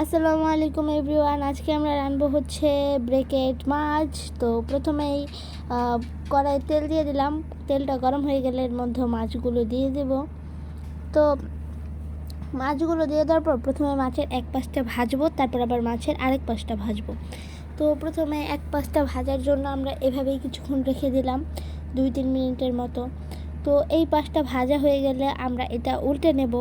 আসসালামু আলাইকুম এভরিওয়ান। আজকে আমরা রানবো হচ্ছে ব্রেকেট মাছ। তো প্রথমেই আহ, কড়াইয়ে তেল দিয়ে দিলাম। তেলটা গরম হয়ে গেলে এর মধ্যে মাছগুলো দিয়ে দেব। তো মাছগুলো দিয়ে দেওয়ার পর প্রথমে মাছের এক পাশটা ভাজবো তারপর আবার মাছের আরেক পাশটা ভাজবো। তো প্রথমে এক পাশটা ভাজার জন্য আমরা এভাবেই কিছুক্ষণ রেখে দিলাম দুই তিন মিনিটের মতো। তো এই পাশটা ভাজা হয়ে গেলে আমরা এটা উল্টে নেব।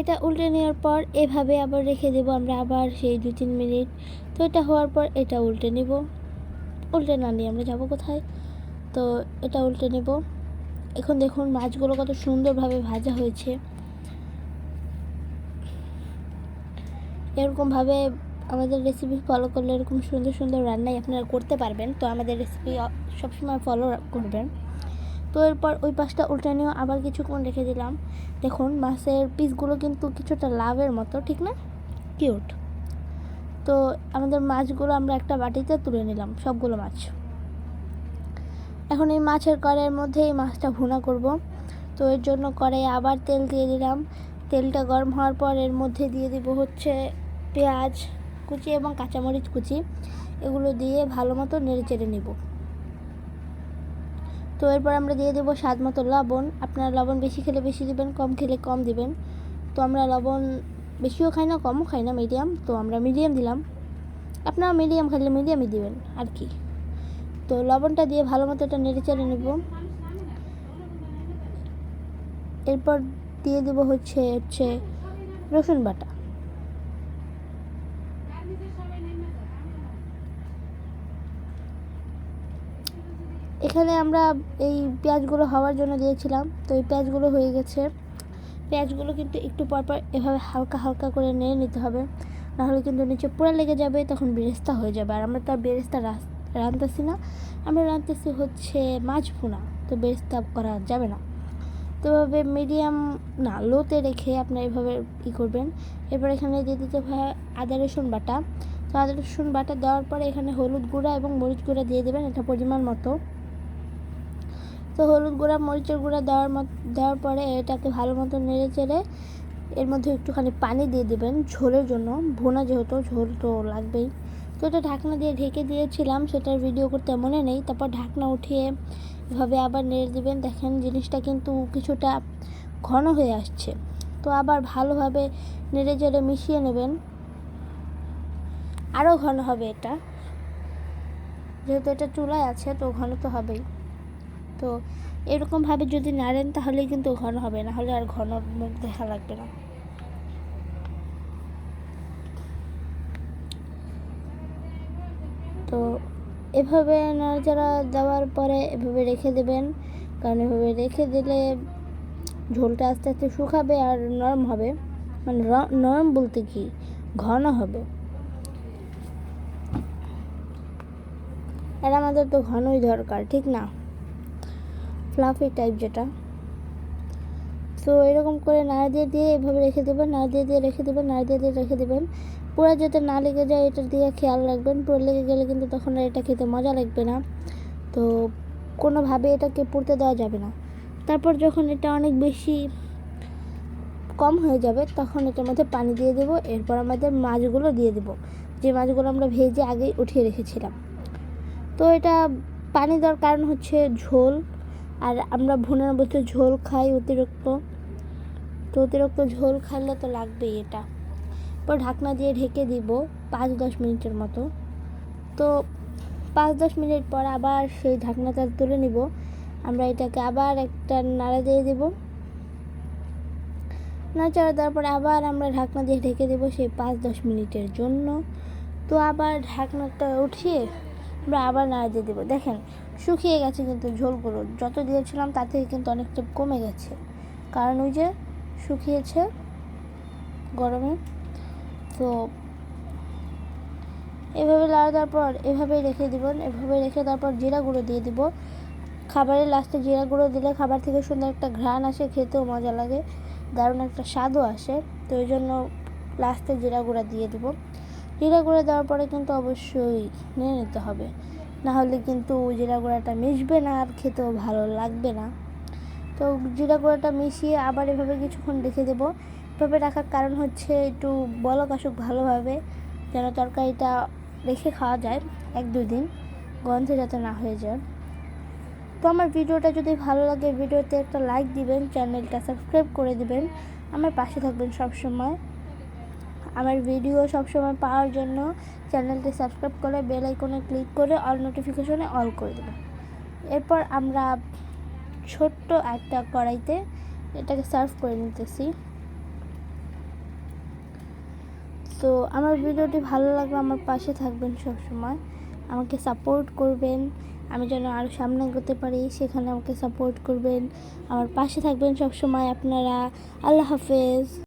এটা উল্টে নেওয়ার পর এভাবে আবার রেখে দেবো, আমরা আবার সেই দু তিন মিনিট। তো এটা হওয়ার পর এটা উল্টে নেব। উল্টে না নিয়ে আমরা যাব কোথায়? তো এটা উল্টে নেব। এখন দেখুন মাছগুলো কত সুন্দরভাবে ভাজা হয়েছে। এরকমভাবে আমাদের রেসিপি ফলো করলে এরকম সুন্দর সুন্দর রান্নাই আপনারা করতে পারবেন। তো আমাদের রেসিপি সবসময় ফলো করবেন। তো এরপর ওই পাশটা উল্টে নিয়েও আবার কিছুক্ষণ রেখে দিলাম। দেখুন মাছের পিসগুলো কিন্তু কিছুটা লাভের মতো ঠিক না? কিউট। তো আমাদের মাছগুলো আমরা একটা বাটিতে তুলে নিলাম সবগুলো মাছ। এখন এই মাছের কড়াইয়ের মধ্যে এই মাছটা ভুনা করব। তো এর জন্য কড়াইয়ে আবার তেল দিয়ে দিলাম। তেলটা গরম হওয়ার পর এর মধ্যে দিয়ে দিব হচ্ছে পেঁয়াজ কুচি এবং কাঁচামরিচ কুচি। এগুলো দিয়ে ভালো মতো নেড়ে চেড়ে নেব। তো এরপর আমরা দিয়ে দেবো স্বাদ মতো লবণ। আপনারা লবণ বেশি খেলে বেশি দিবেন, কম খেলে কম দিবেন। তো আমরা লবণ বেশিও খাই না, কমও খাই না মিডিয়াম তো আমরা মিডিয়াম দিলাম। আপনারা মিডিয়াম খাইলে মিডিয়ামই দিবেন, আর কি। তো লবণটা দিয়ে ভালো মতো এটা নেড়ে চেড়ে নেব। এরপর দিয়ে দেবো হচ্ছে হচ্ছে রসুন বাটা। এখানে আমরা এই পেঁয়াজগুলো হওয়ার জন্য দিয়েছিলাম। তো এই পেঁয়াজগুলো হয়ে গেছে। পেঁয়াজগুলো কিন্তু একটু পরপর এভাবে হালকা হালকা করে নেড়ে নিতে হবে। নাহলে কিন্তু নিচে পুরো লেগে যাবে, তখন বেরেস্তা হয়ে যাবে। আর আমরা তো আর বেরেস্তা রাস- রাঁধতেছি না। আমরা রাঁধতেছি হচ্ছে মাছ ভুনা। তো বেরেস্তা করা যাবে না। তো এভাবে মিডিয়াম না লোতে রেখে আপনার এভাবে ই করবেন। এরপর এখানে দিয়ে দিতে হয় আদা, রসুন বাটা। তো আদা, রসুন বাটা দেওয়ার পরে এখানে হলুদ গুঁড়া এবং মরিচ গুঁড়া দিয়ে দেবেন। এটা পরিমাণ মতো। তো হলুদ গুঁড়া, মরিচের গুঁড়া দেওয়ার মত, দেওয়ার পরে এটাকে ভালো মতো নেড়ে চেড়ে এর মধ্যে একটুখানি পানি দিয়ে দেবেন ঝোলের জন্য। ভুনা যেহেতু, ঝোল তো লাগবেই। তো এটা ঢাকনা দিয়ে ঢেকে দিয়েছিলাম, সেটার ভিডিও করতে মনে নেই। তারপর ঢাকনা উঠিয়ে এভাবে আবার নেড়ে দেবেন। দেখেন জিনিসটা কিন্তু কিছুটা ঘন হয়ে আসছে। তো আবার ভালোভাবে নেড়ে চেড়ে মিশিয়ে নেবেন। আরও ঘন হবে এটা। যেহেতু এটা চুলায় আছে, তো ঘন তো হবেই। তো এরকমভাবে যদি নাড়েন তাহলে কিন্তু ঘন হবে, না হলে আর ঘন মুখ দেখা লাগবে না। তো এভাবে নাড়াচাড়া দেওয়ার পরে এভাবে রেখে দেবেন, কারণ এভাবে রেখে দিলে ঝোলটা আস্তে আস্তে শুকাবে আর নরম হবে। মানে নরম বলতে কি? ঘন হবে। আর আমাদের তো ঘনই দরকার, ঠিক না? ফ্লাফি টাইপ যেটা। তো এরকম করে নাড়া দিয়ে দিয়ে এভাবে রেখে দেবেন, নাড়া দিয়ে দিয়ে রেখে দেবেন, নাড়া দিয়ে দিয়ে রেখে দেবেন। পুরো যাতে না লেগে যায়, এটা দিয়ে খেয়াল রাখবেন। পুরো লেগে গেলে কিন্তু তখন আর এটা খেতে মজা লাগবে না। তো, কোনোভাবে এটাকে পুড়তে দেওয়া যাবে না। তারপর যখন এটা অনেক বেশি কম হয়ে যাবে, তখন এটার মধ্যে পানি দিয়ে দেবো। এরপর আমাদের মাছগুলো দিয়ে দেবো। যে মাছগুলো আমরা ভেজে আগেই উঠিয়ে রেখেছিলাম। তো, এটা পানি দেওয়ার কারণ হচ্ছে ঝোল। আর আমরা ভুনার বলতে ঝোল খাই অতিরিক্ত। তো অতিরিক্ত ঝোল খাইলে তো লাগবেই এটা। পর ঢাকনা দিয়ে ঢেকে দিব পাঁচ দশ মিনিটের মতো। তো পাঁচ দশ মিনিট পর আবার সেই ঢাকনাটা তুলে নিব। আমরা এটাকে আবার একটা নাড়া দিয়ে দিব। নাড়াচাড়া দেওয়ার পরে আবার আমরা ঢাকনা দিয়ে ঢেকে দেবো সেই পাঁচ দশ মিনিটের জন্য। তো আবার ঢাকনাটা উঠিয়ে আমরা আবার নাড়া দিয়ে দেবো। দেখেন শুকিয়ে গেছে কিন্তু ঝোলগুলো। যত দিয়েছিলাম তার থেকে কিন্তু অনেকটা কমে গেছে। কারণ ওই যে শুকিয়েছে গরমে। তো এভাবে দেওয়ার পর এভাবেই রেখে দিবেন এভাবে রেখে তারপর জিরা গুঁড়ো দিয়ে দিব। খাবারের লাস্টে জিরা গুঁড়ো দিলে খাবার থেকে সুন্দর একটা ঘ্রাণ আসে, খেতেও মজা লাগে, দারুণ একটা স্বাদও আসে। তো ওই জন্য লাস্টে জিরা গুঁড়া দিয়ে দিব। জিরা গুঁড়া দেওয়ার পরে কিন্তু অবশ্যই নিয়ে নিতে হবে। না হলে কিন্তু জিরা গুঁড়াটা মিশবে না আর খেতেও ভালো লাগবে না। তো জিরা গুঁড়াটা মিশিয়ে আবার এভাবে কিছুক্ষণ রেখে দেবো। এভাবে রাখার কারণ হচ্ছে একটু বলক আসুক ভালোভাবে, যেন তরকারিটা রেখে খাওয়া যায় এক দিন, গন্ধে যাতে না হয়ে যায়। তো আমার ভিডিওটা যদি ভালো লাগে, ভিডিওতে একটা লাইক দিবেন, চ্যানেলটা সাবস্ক্রাইব করে দিবেন। আমার পাশে থাকবেন সব সময় আমার ভিডিও সবসময় পাওয়ার জন্য চ্যানেলটি সাবস্ক্রাইব করে বেল আইকনে ক্লিক করে অল নোটিফিকেশনে অল করে দেবেন এরপর আমরা ছোট্ট একটা কড়াইতে এটাকে সার্ভ করে নিতেছি। তো আমার ভিডিওটি ভালো লাগলে আমার পাশে থাকবেন সব সময় আমাকে সাপোর্ট করবেন। আমি যেন আরও সামনে এগোতে পারি, সেখানে আমাকে সাপোর্ট করবেন। আমার পাশে থাকবেন সব সময় আপনারা। আল্লাহ হাফেজ।